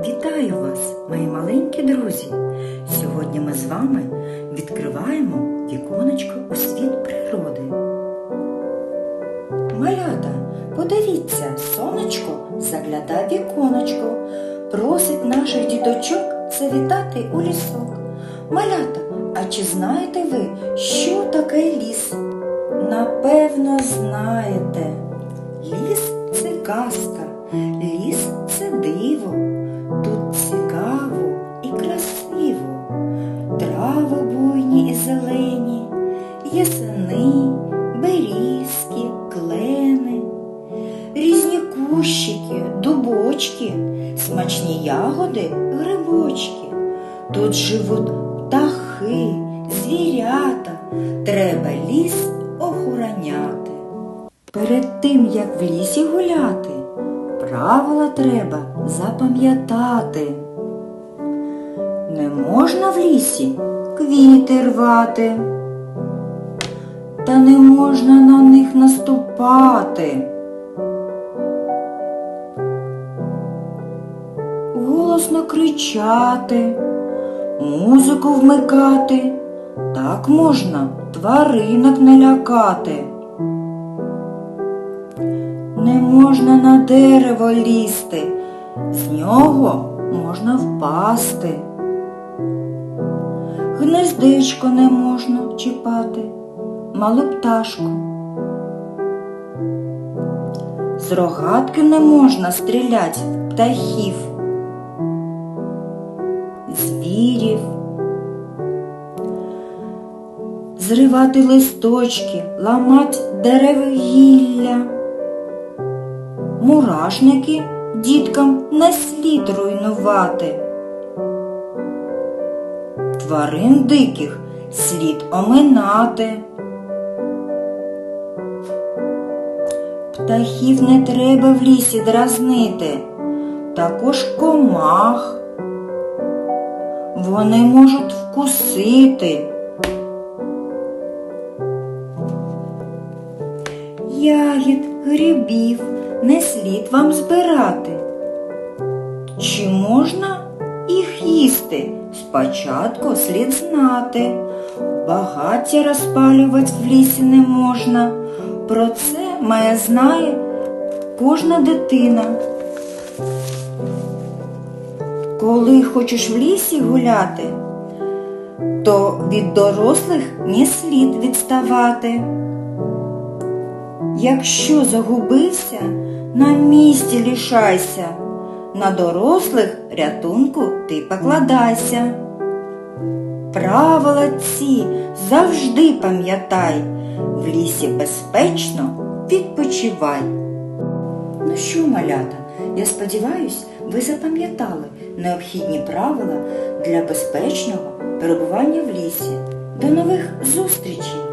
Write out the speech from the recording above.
Вітаю вас, мої маленькі друзі! Сьогодні ми з вами відкриваємо віконечко у світ природи. Малята, подивіться, сонечко заглядає віконечко, просить наших діточок завітати у лісок. Малята, а чи знаєте ви, що таке ліс? Напевно, знаєте. Ліс це казка, ліс це диво. Ясени, берізки, клени, різні кущики, дубочки, смачні ягоди, грибочки. Тут живуть птахи, звірята, треба ліс охороняти. Перед тим, як в лісі гуляти, правила треба запам'ятати. Не можна в лісі квіти рвати, та не можна на них наступати. Голосно кричати, музику вмикати, так можна тваринок не лякати. Не можна на дерево лізти, з нього можна впасти. Гнездечко не можна чіпати, малу пташку. З рогатки не можна стрілять птахів, звірів, зривати листочки, ламати дерева гілля. Мурашники діткам не слід руйнувати. Тварин диких слід оминати. Птахів не треба в лісі дразнити, також комах. Вони можуть вкусити. Ягід, грибів не слід вам збирати. Чи можна їх їсти? Спочатку слід знати. Багаття розпалювати в лісі не можна. Про це має знає кожна дитина. Коли хочеш в лісі гуляти, то від дорослих не слід відставати. Якщо загубився, на місці лишайся, на дорослих рятунку ти покладайся. Правила ці завжди пам'ятай, в лісі безпечно відпочивай. Ну що, малята, я сподіваюсь, ви запам'ятали необхідні правила для безпечного перебування в лісі. До нових зустрічей!